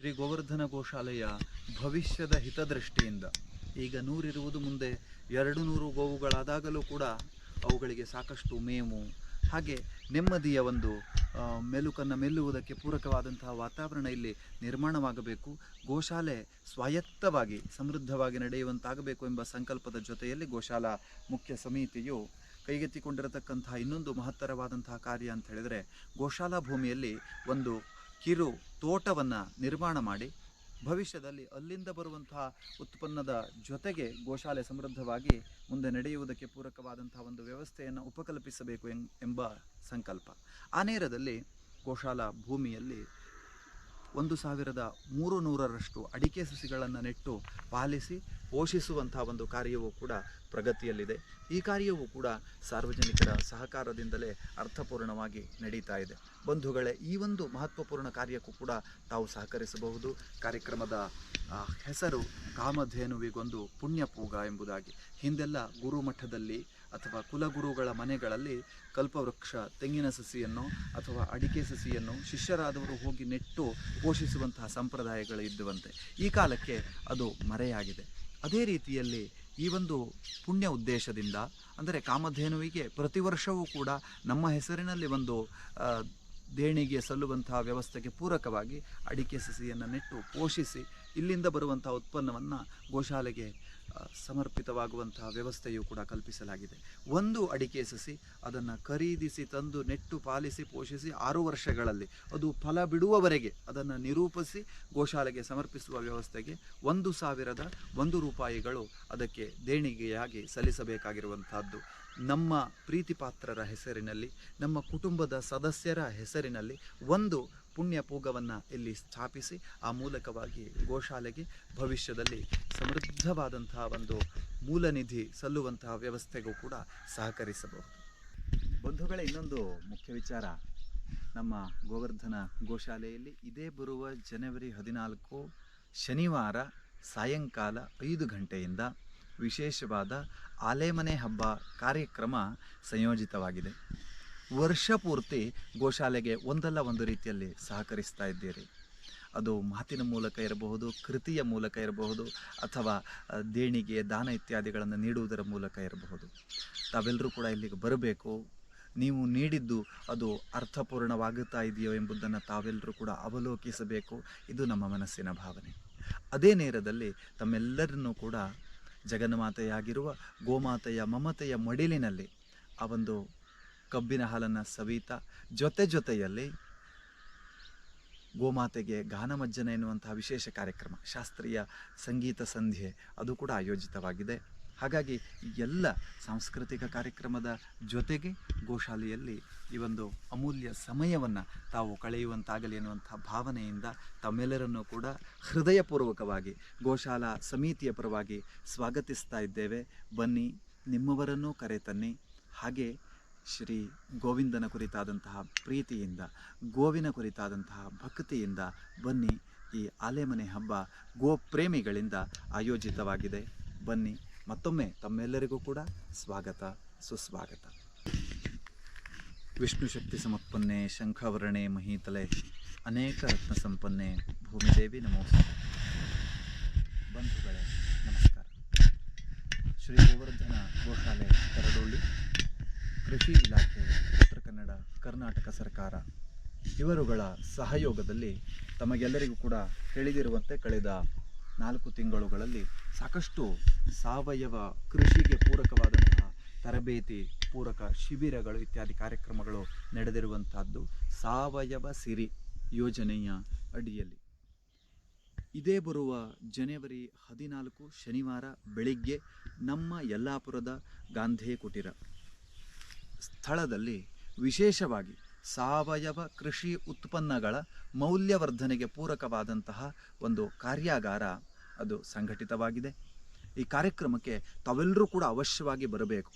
ಶ್ರೀ ಗೋವರ್ಧನ ಗೋಶಾಲೆಯ ಭವಿಷ್ಯದ ಹಿತದೃಷ್ಟಿಯಿಂದ ಈಗ ನೂರಿರುವುದು ಮುಂದೆ ಎರಡು ನೂರು ಗೋವುಗಳಾದಾಗಲೂ ಕೂಡ ಅವುಗಳಿಗೆ ಸಾಕಷ್ಟು ಮೇವು, ಹಾಗೆ ನೆಮ್ಮದಿಯ ಒಂದು ಮೆಲುಕನ್ನು ಮೆಲ್ಲುವುದಕ್ಕೆ ಪೂರಕವಾದಂತಹ ವಾತಾವರಣ ಇಲ್ಲಿ ನಿರ್ಮಾಣವಾಗಬೇಕು. ಗೋಶಾಲೆ ಸ್ವಾಯತ್ತವಾಗಿ ಸಮೃದ್ಧವಾಗಿ ನಡೆಯುವಂತಾಗಬೇಕು ಎಂಬ ಸಂಕಲ್ಪದ ಜೊತೆಯಲ್ಲಿ ಗೋಶಾಲಾ ಮುಖ್ಯ ಸಮಿತಿಯು ಕೈಗೆತ್ತಿಕೊಂಡಿರತಕ್ಕಂತಹ ಇನ್ನೊಂದು ಮಹತ್ತರವಾದಂತಹ ಕಾರ್ಯ ಅಂತ ಹೇಳಿದರೆ ಗೋಶಾಲಾ ಭೂಮಿಯಲ್ಲಿ ಒಂದು ಕಿರು ತೋಟವನ್ನು ನಿರ್ಮಾಣ ಮಾಡಿ ಭವಿಷ್ಯದಲ್ಲಿ ಅಲ್ಲಿಂದ ಬರುವಂತಹ ಉತ್ಪನ್ನದ ಜೊತೆಗೆ ಗೋಶಾಲೆ ಸಮೃದ್ಧವಾಗಿ ಮುಂದೆ ನಡೆಯುವುದಕ್ಕೆ ಪೂರಕವಾದಂತಹ ಒಂದು ವ್ಯವಸ್ಥೆಯನ್ನು ಉಪಕಲ್ಪಿಸಬೇಕು ಎಂಬ ಸಂಕಲ್ಪ. ಆ ನೇರದಲ್ಲಿ ಗೋಶಾಲಾ ಭೂಮಿಯಲ್ಲಿ ಒಂದು ಸಾವಿರದ ಮೂರು ನೂರರಷ್ಟು ಅಡಿಕೆ ಸಸಿಗಳನ್ನು ನೆಟ್ಟು ಪಾಲಿಸಿ ಪೋಷಿಸುವಂಥ ಒಂದು ಕಾರ್ಯವೂ ಕೂಡ ಪ್ರಗತಿಯಲ್ಲಿದೆ. ಈ ಕಾರ್ಯವೂ ಕೂಡ ಸಾರ್ವಜನಿಕರ ಸಹಕಾರದಿಂದಲೇ ಅರ್ಥಪೂರ್ಣವಾಗಿ ನಡೀತಾ ಇದೆ. ಬಂಧುಗಳೇ, ಈ ಒಂದು ಮಹತ್ವಪೂರ್ಣ ಕಾರ್ಯಕ್ಕೂ ಕೂಡ ತಾವು ಸಹಕರಿಸಬಹುದು. ಕಾರ್ಯಕ್ರಮದ ಹೆಸರು ಕಾಮಧೇನುವಿಗೊಂದು ಪುಣ್ಯಪೂಗ ಎಂಬುದಾಗಿ. ಹಿಂದೆಲ್ಲ ಗುರುಮಠದಲ್ಲಿ ಅಥವಾ ಕುಲಗುರುಗಳ ಮನೆಗಳಲ್ಲಿ ಕಲ್ಪವೃಕ್ಷ, ತೆಂಗಿನ ಸಸಿಯನ್ನು ಅಥವಾ ಅಡಿಕೆ ಸಸಿಯನ್ನು ಶಿಷ್ಯರಾದವರು ಹೋಗಿ ನೆಟ್ಟು ಪೋಷಿಸುವಂತಹ ಸಂಪ್ರದಾಯಗಳು ಇದ್ದುವಂತೆ. ಈ ಕಾಲಕ್ಕೆ ಅದು ಮರೆಯಾಗಿದೆ. ಅದೇ ರೀತಿಯಲ್ಲಿ ಈ ಒಂದು ಪುಣ್ಯ ಉದ್ದೇಶದಿಂದ, ಅಂದರೆ ಕಾಮಧೇನುವಿಗೆ ಪ್ರತಿ ವರ್ಷವೂ ಕೂಡ ನಮ್ಮ ಹೆಸರಿನಲ್ಲಿ ಒಂದು ದೇಣಿಗೆ ಸಲ್ಲುವಂತಹ ವ್ಯವಸ್ಥೆಗೆ ಪೂರಕವಾಗಿ ಅಡಿಕೆ ಸಸಿಯನ್ನು ನೆಟ್ಟು ಪೋಷಿಸಿ ಇಲ್ಲಿಂದ ಬರುವಂಥ ಉತ್ಪನ್ನವನ್ನು ಗೋಶಾಲೆಗೆ ಸಮರ್ಪಿತವಾಗುವಂತಹ ವ್ಯವಸ್ಥೆಯೂ ಕೂಡ ಕಲ್ಪಿಸಲಾಗಿದೆ. ಒಂದು ಅಡಿಕೆ ಸಸಿ ಅದನ್ನು ಖರೀದಿಸಿ, ತಂದು ನೆಟ್ಟು ಪಾಲಿಸಿ, ಪೋಷಿಸಿ ಆರು ವರ್ಷಗಳಲ್ಲಿ ಅದು ಫಲ ಬಿಡುವವರೆಗೆ ಅದನ್ನು ನಿರೂಪಿಸಿ ಗೋಶಾಲೆಗೆ ಸಮರ್ಪಿಸುವ ವ್ಯವಸ್ಥೆಗೆ ಒಂದು ಸಾವಿರದ ಒಂದು ರೂಪಾಯಿಗಳು ಅದಕ್ಕೆ ದೇಣಿಗೆಯಾಗಿ ಸಲ್ಲಿಸಬೇಕಾಗಿರುವಂತಹದ್ದು ನಮ್ಮ ಪ್ರೀತಿಪಾತ್ರರ ಹೆಸರಿನಲ್ಲಿ, ನಮ್ಮ ಕುಟುಂಬದ ಸದಸ್ಯರ ಹೆಸರಿನಲ್ಲಿ ಒಂದು ಪುಣ್ಯ ಪೂಗವನ್ನು ಇಲ್ಲಿ ಸ್ಥಾಪಿಸಿ, ಆ ಮೂಲಕವಾಗಿ ಗೋಶಾಲೆಗೆ ಭವಿಷ್ಯದಲ್ಲಿ ಸಮೃದ್ಧವಾದಂತಹ ಒಂದು ಮೂಲನಿಧಿ ಸಲ್ಲುವಂತಹ ವ್ಯವಸ್ಥೆಗೂ ಕೂಡ ಸಹಕರಿಸಬಹುದು. ಬಂಧುಗಳ, ಇನ್ನೊಂದು ಮುಖ್ಯ ವಿಚಾರ. ನಮ್ಮ ಗೋವರ್ಧನ ಗೋಶಾಲೆಯಲ್ಲಿ ಇದೇ ಬರುವ ಜನವರಿ ಹದಿನಾಲ್ಕು ಶನಿವಾರ ಸಾಯಂಕಾಲ ಐದು ಗಂಟೆಯಿಂದ ವಿಶೇಷವಾದ ಆಲೆಮನೆ ಹಬ್ಬ ಕಾರ್ಯಕ್ರಮ ಸಂಯೋಜಿತವಾಗಿದೆ. ವರ್ಷ ಪೂರ್ತಿ ಗೋಶಾಲೆಗೆ ಒಂದಲ್ಲ ಒಂದು ರೀತಿಯಲ್ಲಿ ಸಹಕರಿಸ್ತಾ ಇದ್ದೀರಿ. ಅದು ಮಾತಿನ ಮೂಲಕ ಇರಬಹುದು, ಕೃತಿಯ ಮೂಲಕ ಇರಬಹುದು, ಅಥವಾ ದೇಣಿಗೆ, ದಾನ ಇತ್ಯಾದಿಗಳನ್ನು ನೀಡುವುದರ ಮೂಲಕ ಇರಬಹುದು. ತಾವೆಲ್ಲರೂ ಕೂಡ ಇಲ್ಲಿಗೆ ಬರಬೇಕು. ನೀವು ನೀಡಿದ್ದು ಅದು ಅರ್ಥಪೂರ್ಣವಾಗುತ್ತಾ ಇದೆಯೋ ಎಂಬುದನ್ನು ತಾವೆಲ್ಲರೂ ಕೂಡ ಅವಲೋಕಿಸಬೇಕು. ಇದು ನಮ್ಮ ಮನಸ್ಸಿನ ಭಾವನೆ. ಅದೇ ನೇರದಲ್ಲಿ ತಮ್ಮೆಲ್ಲರನ್ನೂ ಕೂಡ ಜಗನ್ಮಾತೆಯಾಗಿರುವ ಗೋಮಾತೆಯ ಮಮತೆಯ ಮಡಿಲಿನಲ್ಲಿ ಆ ಒಂದು ಕಬ್ಬಿನ ಹಾಲನ್ನು ಸವಿತಾ ಜೊತೆ ಜೊತೆಯಲ್ಲಿ ಗೋಮಾತೆಗೆ ಗಾನಮಜ್ಜನ ಎನ್ನುವಂತಹ ವಿಶೇಷ ಕಾರ್ಯಕ್ರಮ, ಶಾಸ್ತ್ರೀಯ ಸಂಗೀತ ಸಂಧ್ಯೆ ಅದು ಕೂಡ ಆಯೋಜಿತವಾಗಿದೆ. ಹಾಗಾಗಿ ಎಲ್ಲ ಸಾಂಸ್ಕೃತಿಕ ಕಾರ್ಯಕ್ರಮದ ಜೊತೆಗೆ ಗೋಶಾಲೆಯಲ್ಲಿ ಈ ಒಂದು ಅಮೂಲ್ಯ ಸಮಯವನ್ನು ತಾವು ಕಳೆಯುವಂತಾಗಲಿ ಎನ್ನುವಂಥ ಭಾವನೆಯಿಂದ ತಮ್ಮೆಲ್ಲರನ್ನು ಕೂಡ ಹೃದಯಪೂರ್ವಕವಾಗಿ ಗೋಶಾಲಾ ಸಮಿತಿಯ ಪರವಾಗಿ ಸ್ವಾಗತಿಸ್ತಾ ಇದ್ದೇವೆ. ಬನ್ನಿ, ನಿಮ್ಮವರನ್ನೂ ಕರೆತನ್ನಿ. ಹಾಗೆ ಶ್ರೀ ಗೋವಿಂದನ ಕುರಿತಾದಂತಹ ಪ್ರೀತಿಯಿಂದ, ಗೋವಿನ ಕುರಿತಾದಂತಹ ಭಕ್ತಿಯಿಂದ ಬನ್ನಿ ಈ ಆಲೆಮನೆ ಹಬ್ಬ ಗೋಪ್ರೇಮಿಗಳಿಂದ ಆಯೋಜಿತವಾಗಿದೆ. ಬನ್ನಿ, ಮತ್ತೊಮ್ಮೆ ತಮ್ಮೆಲ್ಲರಿಗೂ ಕೂಡ ಸ್ವಾಗತ, ಸುಸ್ವಾಗತ. ವಿಷ್ಣು ಶಕ್ತಿ ಸಮತ್ಪನ್ನೆ ಶಂಖವರ್ಣೆ, ಮಹೀತಲೆ, ಅನೇಕ ರತ್ನ ಸಂಪನ್ನೆ, ಭೂಮಿದೇವಿ ನಮೋಸ್ತೆ. ಬಂಧುಗಳೇ, ನಮಸ್ಕಾರ. ಶ್ರೀ ಗೋವರ್ಧನ ಗೋಶಾಲೆ ಕರಡೊಳ್ಳಿ. ಕೃಷಿ ಇಲಾಖೆ, ಉತ್ತರ ಕನ್ನಡ, ಕರ್ನಾಟಕ ಸರ್ಕಾರ ಇವರುಗಳ ಸಹಯೋಗದಲ್ಲಿ ತಮಗೆಲ್ಲರಿಗೂ ಕೂಡ ತಿಳಿದಿರುವಂತೆ ಕಳೆದ ನಾಲ್ಕು ತಿಂಗಳುಗಳಲ್ಲಿ ಸಾಕಷ್ಟು ಸಾವಯವ ಕೃಷಿಗೆ ಪೂರಕವಾದಂತಹ ತರಬೇತಿ, ಪೂರಕ ಶಿಬಿರಗಳು ಇತ್ಯಾದಿ ಕಾರ್ಯಕ್ರಮಗಳು ನಡೆದಿರುವಂತಹದ್ದು ಸಾವಯವ ಸಿರಿ ಯೋಜನೆಯ ಅಡಿಯಲ್ಲಿ. ಇದೇ ಬರುವ ಜನವರಿ ಹದಿನಾಲ್ಕು ಶನಿವಾರ ಬೆಳಿಗ್ಗೆ ನಮ್ಮ ಯಲ್ಲಾಪುರದ ಗಾಂಧೇ ಕುಟೀರ ಸ್ಥಳದಲ್ಲಿ ವಿಶೇಷವಾಗಿ ಸಾವಯವ ಕೃಷಿ ಉತ್ಪನ್ನಗಳ ಮೌಲ್ಯವರ್ಧನೆಗೆ ಪೂರಕವಾದಂತಹ ಒಂದು ಕಾರ್ಯಾಗಾರ ಅದು ಸಂಘಟಿತವಾಗಿದೆ. ಈ ಕಾರ್ಯಕ್ರಮಕ್ಕೆ ತಾವೆಲ್ಲರೂ ಕೂಡ ಅವಶ್ಯವಾಗಿ ಬರಬೇಕು.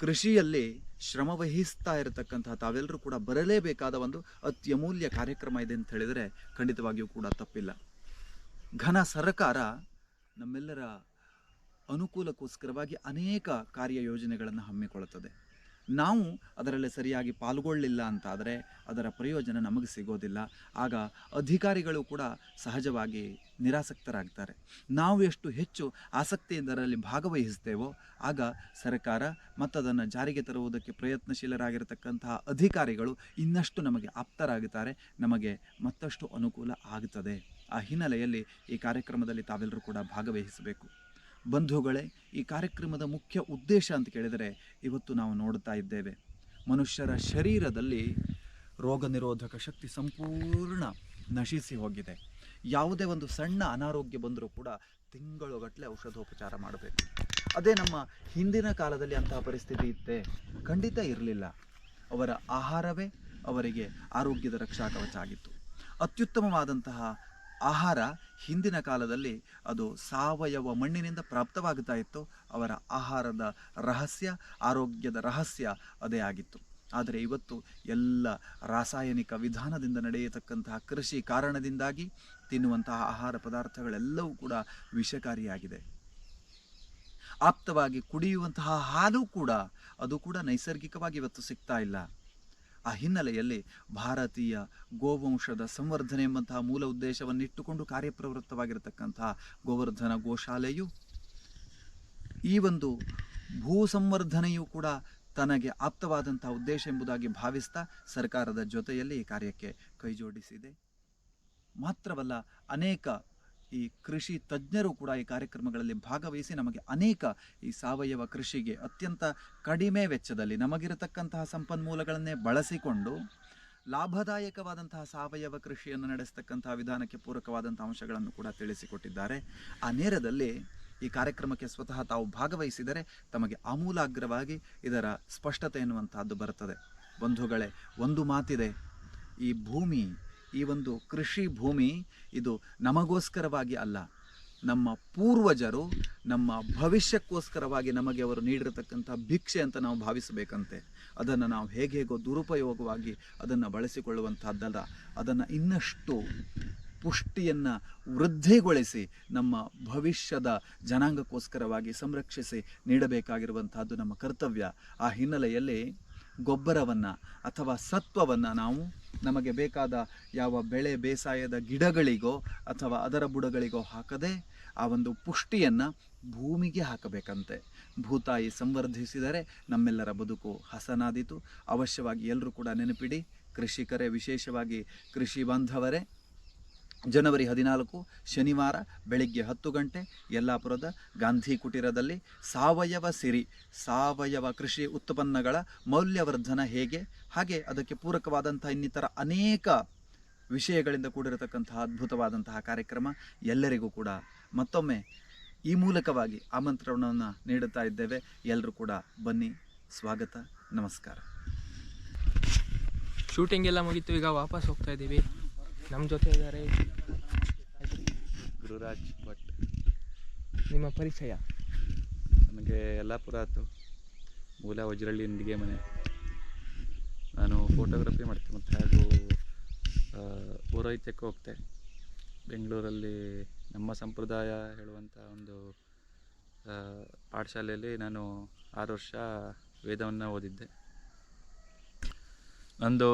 ಕೃಷಿಯಲ್ಲಿ ಶ್ರಮವಹಿಸ್ತಾ ಇರತಕ್ಕಂತಹ ತಾವೆಲ್ಲರೂ ಕೂಡ ಬರಲೇಬೇಕಾದ ಒಂದು ಅತ್ಯಮೂಲ್ಯ ಕಾರ್ಯಕ್ರಮ ಇದೆ ಅಂತ ಹೇಳಿದರೆ ಖಂಡಿತವಾಗಿಯೂ ಕೂಡ ತಪ್ಪಿಲ್ಲ. ಘನ ಸರ್ಕಾರ ನಮ್ಮೆಲ್ಲರ ಅನುಕೂಲಕ್ಕೋಸ್ಕರವಾಗಿ ಅನೇಕ ಕಾರ್ಯಯೋಜನೆಗಳನ್ನು ಹಮ್ಮಿಕೊಳ್ಳುತ್ತದೆ. ನಾವು ಅದರಲ್ಲಿ ಸರಿಯಾಗಿ ಪಾಲ್ಗೊಳ್ಳಲಿಲ್ಲ ಅಂತಾದರೆ ಅದರ ಪ್ರಯೋಜನ ನಮಗೆ ಸಿಗೋದಿಲ್ಲ. ಆಗ ಅಧಿಕಾರಿಗಳು ಕೂಡ ಸಹಜವಾಗಿ ನಿರಾಸಕ್ತರಾಗ್ತಾರೆ. ನಾವು ಎಷ್ಟು ಹೆಚ್ಚು ಆಸಕ್ತಿಯಿಂದ ಅದರಲ್ಲಿ ಭಾಗವಹಿಸ್ತೇವೋ ಆಗ ಸರ್ಕಾರ ಮತ್ತದನ್ನು ಜಾರಿಗೆ ತರುವುದಕ್ಕೆ ಪ್ರಯತ್ನಶೀಲರಾಗಿರತಕ್ಕಂತಹ ಅಧಿಕಾರಿಗಳು ಇನ್ನಷ್ಟು ನಮಗೆ ಆಪ್ತರಾಗುತ್ತಾರೆ. ನಮಗೆ ಮತ್ತಷ್ಟು ಅನುಕೂಲ ಆಗುತ್ತದೆ ಆ ಹಿನ್ನೆಲೆಯಲ್ಲಿ ಈ ಕಾರ್ಯಕ್ರಮದಲ್ಲಿ ತಾವೆಲ್ಲರೂ ಕೂಡ ಭಾಗವಹಿಸಬೇಕು. ಬಂಧುಗಳೇ, ಈ ಕಾರ್ಯಕ್ರಮದ ಮುಖ್ಯ ಉದ್ದೇಶ ಅಂತ ಕೇಳಿದರೆ ಇವತ್ತು ನಾವು ನೋಡ್ತಾ ಇದ್ದೇವೆ. ಮನುಷ್ಯರ ಶರೀರದಲ್ಲಿ ರೋಗ ನಿರೋಧಕ ಶಕ್ತಿ ಸಂಪೂರ್ಣ ನಶಿಸಿ ಹೋಗಿದೆ. ಯಾವುದೇ ಒಂದು ಸಣ್ಣ ಅನಾರೋಗ್ಯ ಬಂದರೂ ಕೂಡ ತಿಂಗಳುಗಟ್ಟಲೆ ಔಷಧೋಪಚಾರ ಮಾಡಬೇಕು. ಅದೇ ನಮ್ಮ ಹಿಂದಿನ ಕಾಲದಲ್ಲಿ ಅಂತಹ ಪರಿಸ್ಥಿತಿ ಇತ್ತೆ, ಖಂಡಿತ ಇರಲಿಲ್ಲ. ಅವರ ಆಹಾರವೇ ಅವರಿಗೆ ಆರೋಗ್ಯದ ರಕ್ಷಾ ಕವಚ ಆಗಿತ್ತು. ಅತ್ಯುತ್ತಮವಾದಂತಹ ಆಹಾರ ಹಿಂದಿನ ಕಾಲದಲ್ಲಿ ಅದು ಸಾವಯವ ಮಣ್ಣಿನಿಂದ ಪ್ರಾಪ್ತವಾಗುತ್ತಾ ಇತ್ತು. ಅವರ ಆಹಾರದ ರಹಸ್ಯ, ಆರೋಗ್ಯದ ರಹಸ್ಯ ಅದೇ ಆಗಿತ್ತು. ಆದರೆ ಇವತ್ತು ಎಲ್ಲ ರಾಸಾಯನಿಕ ವಿಧಾನದಿಂದ ನಡೆಯತಕ್ಕಂತಹ ಕೃಷಿ ಕಾರಣದಿಂದಾಗಿ ತಿನ್ನುವಂತಹ ಆಹಾರ ಪದಾರ್ಥಗಳೆಲ್ಲವೂ ಕೂಡ ವಿಷಕಾರಿಯಾಗಿದೆ. ಆಪ್ತವಾಗಿ ಕುಡಿಯುವಂತಹ ಹಾಲು ಕೂಡ ಅದು ಕೂಡ ನೈಸರ್ಗಿಕವಾಗಿ ಇವತ್ತು ಸಿಗ್ತಾ ಇಲ್ಲ. ಆ ಹಿನ್ನೆಲೆಯಲ್ಲಿ ಭಾರತೀಯ ಗೋವಂಶದ ಸಂವರ್ಧನೆ ಎಂಬಂತಹ ಮೂಲ ಉದ್ದೇಶವನ್ನು ಇಟ್ಟುಕೊಂಡು ಕಾರ್ಯಪ್ರವೃತ್ತವಾಗಿರತಕ್ಕಂತಹ ಗೋವರ್ಧನ ಗೋಶಾಲೆಯು ಈ ಒಂದು ಭೂ ಸಂವರ್ಧನೆಯು ಕೂಡ ತನಗೆ ಆಪ್ತವಾದಂತಹ ಉದ್ದೇಶ ಎಂಬುದಾಗಿ ಭಾವಿಸ್ತಾ ಸರ್ಕಾರದ ಜೊತೆಯಲ್ಲಿ ಈ ಕಾರ್ಯಕ್ಕೆ ಕೈಜೋಡಿಸಿದೆ. ಮಾತ್ರವಲ್ಲ ಅನೇಕ ಈ ಕೃಷಿ ತಜ್ಞರು ಕೂಡ ಈ ಕಾರ್ಯಕ್ರಮಗಳಲ್ಲಿ ಭಾಗವಹಿಸಿ ನಮಗೆ ಅನೇಕ ಈ ಸಾವಯವ ಕೃಷಿಗೆ ಅತ್ಯಂತ ಕಡಿಮೆ ವೆಚ್ಚದಲ್ಲಿ ನಮಗಿರತಕ್ಕಂತಹ ಸಂಪನ್ಮೂಲಗಳನ್ನೇ ಬಳಸಿಕೊಂಡು ಲಾಭದಾಯಕವಾದಂತಹ ಸಾವಯವ ಕೃಷಿಯನ್ನು ನಡೆಸ್ತಕ್ಕಂತಹ ವಿಧಾನಕ್ಕೆ ಪೂರಕವಾದಂಥ ಅಂಶಗಳನ್ನು ಕೂಡ ತಿಳಿಸಿಕೊಟ್ಟಿದ್ದಾರೆ. ಆ ನೇರದಲ್ಲಿ ಈ ಕಾರ್ಯಕ್ರಮಕ್ಕೆ ಸ್ವತಃ ತಾವು ಭಾಗವಹಿಸಿದರೆ ತಮಗೆ ಆಮೂಲಾಗ್ರವಾಗಿ ಇದರ ಸ್ಪಷ್ಟತೆ ಎನ್ನುವಂತಹದ್ದು ಬರುತ್ತದೆ. ಬಂಧುಗಳೇ, ಒಂದು ಮಾತಿದೆ, ಈ ಭೂಮಿ ಈ ಒಂದು ಕೃಷಿ ಭೂಮಿ ಇದು ನಮಗೋಸ್ಕರವಾಗಿ ಅಲ್ಲ, ನಮ್ಮ ಪೂರ್ವಜರು ನಮ್ಮ ಭವಿಷ್ಯಕ್ಕೋಸ್ಕರವಾಗಿ ನಮಗೆ ಅವರು ನೀಡಿರತಕ್ಕಂಥ ಭಿಕ್ಷೆ ಅಂತ ನಾವು ಭಾವಿಸಬೇಕಂತೆ. ಅದನ್ನು ನಾವು ಹೇಗೆ ಹೇಗೋ ದುರುಪಯೋಗವಾಗಿ ಅದನ್ನು ಬಳಸಿಕೊಳ್ಳುವಂಥದ್ದಲ್ಲ. ಅದನ್ನು ಇನ್ನಷ್ಟು ಪುಷ್ಟಿಯನ್ನು ವೃದ್ಧಿಗೊಳಿಸಿ ನಮ್ಮ ಭವಿಷ್ಯದ ಜನಾಂಗಕ್ಕೋಸ್ಕರವಾಗಿ ಸಂರಕ್ಷಿಸಿ ನೀಡಬೇಕಾಗಿರುವಂತಹದ್ದು ನಮ್ಮ ಕರ್ತವ್ಯ. ಆ ಹಿನ್ನೆಲೆಯಲ್ಲಿ ಗೊಬ್ಬರವನ್ನು ಅಥವಾ ಸತ್ವವನ್ನು ನಾವು ನಮಗೆ ಬೇಕಾದ ಯಾವ ಬೆಳೆ ಬೇಸಾಯದ ಗಿಡಗಳಿಗೋ ಅಥವಾ ಅದರ ಬುಡಗಳಿಗೋ ಹಾಕದೆ ಆ ಒಂದು ಪುಷ್ಟಿಯನ್ನು ಭೂಮಿಗೆ ಹಾಕಬೇಕಂತೆ. ಭೂತಾಯಿ ಸಂವರ್ಧಿಸಿದರೆ ನಮ್ಮೆಲ್ಲರ ಬದುಕು ಹಸನಾದೀತು. ಅವಶ್ಯವಾಗಿ ಎಲ್ಲರೂ ಕೂಡ ನೆನಪಿಡಿ, ಕೃಷಿಕರೇ ವಿಶೇಷವಾಗಿ ಕೃಷಿ ಬಾಂಧವರೇ ಜನವರಿ ಹದಿನಾಲ್ಕು, ಶನಿವಾರ ಬೆಳಿಗ್ಗೆ ಹತ್ತು ಗಂಟೆ, ಯಲ್ಲಾಪುರದ ಗಾಂಧಿ ಕುಟೀರದಲ್ಲಿ ಸಾವಯವ ಸಿರಿ, ಸಾವಯವ ಕೃಷಿ ಉತ್ಪನ್ನಗಳ ಮೌಲ್ಯವರ್ಧನ ಹೇಗೆ? ಹಾಗೆ ಅದಕ್ಕೆ ಪೂರಕವಾದಂಥ ಇನ್ನಿತರ ಅನೇಕ ವಿಷಯಗಳಿಂದ ಕೂಡಿರತಕ್ಕಂತಹ ಅದ್ಭುತವಾದಂತಹ ಕಾರ್ಯಕ್ರಮ ಎಲ್ಲರಿಗೂ ಕೂಡ ಮತ್ತೊಮ್ಮೆ ಈ ಮೂಲಕವಾಗಿ ಆಮಂತ್ರಣವನ್ನು ನೀಡುತ್ತಾ ಇದ್ದೇವೆ. ಎಲ್ಲರೂ ಕೂಡ ಬನ್ನಿ. ಸ್ವಾಗತ. ನಮಸ್ಕಾರ. ಶೂಟಿಂಗ್ ಎಲ್ಲ ಮುಗಿತು. ಈಗ ವಾಪಸ್ ಹೋಗ್ತಾ ಇದ್ದೀವಿ. ನಮ್ಮ ಜೊತೆ ಇದ್ದಾರೆ. ಗುರುರಾಜ್ ಭಟ್. ನಿಮ್ಮ ಪರಿಚಯ? ನನಗೆ ಯಲ್ಲಾಪುರ ಆಯಿತು ಮೂಲ ವಜ್ರಳ್ಳಿ ಇಂದಿಗೆ ಮನೆ. ನಾನು ಫೋಟೋಗ್ರಫಿ ಮಾಡ್ತೀನಿ ಮತ್ತು ಹಾಗೂ ಪೌರೋಹಿತ್ಯಕ್ಕೆ ಹೋಗ್ತೆ. ಬೆಂಗಳೂರಲ್ಲಿ ನಮ್ಮ ಸಂಪ್ರದಾಯ ಹೇಳುವಂಥ ಒಂದು ಪಾಠಶಾಲೆಯಲ್ಲಿ ನಾನು ಆರು ವರ್ಷ ವೇದವನ್ನು ಓದಿದ್ದೆ. ನಂದು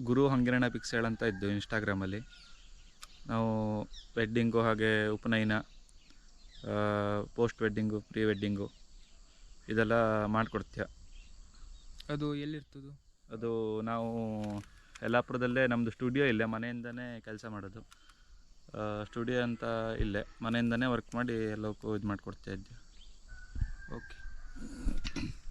ಗುರು ಹಂಗಿರಣ ಪಿಕ್ಸೆಲ್ ಅಂತ ಇದ್ದು ಇನ್ಸ್ಟಾಗ್ರಾಮಲ್ಲಿ ನಾವು ವೆಡ್ಡಿಂಗು ಹಾಗೆ ಉಪನಯನ ಪೋಸ್ಟ್ ವೆಡ್ಡಿಂಗು ಪ್ರೀ ವೆಡ್ಡಿಂಗು ಇದೆಲ್ಲ ಮಾಡಿಕೊಡ್ತೀಯ. ಅದು ಎಲ್ಲಿರ್ತದು? ಅದು ನಾವು ಯಲ್ಲಾಪುರದಲ್ಲೇ ನಮ್ಮದು ಸ್ಟುಡಿಯೋ ಇಲ್ಲೇ ಮನೆಯಿಂದನೇ ಕೆಲಸ ಮಾಡೋದು. ಸ್ಟುಡಿಯೋ ಅಂತ ಇಲ್ಲೇ ಮನೆಯಿಂದನೇ ವರ್ಕ್ ಮಾಡಿ ಎಲ್ಲಕ್ಕೂ ಇದು ಮಾಡಿಕೊಡ್ತಾ ಇದ್ದೆ ಓಕೆ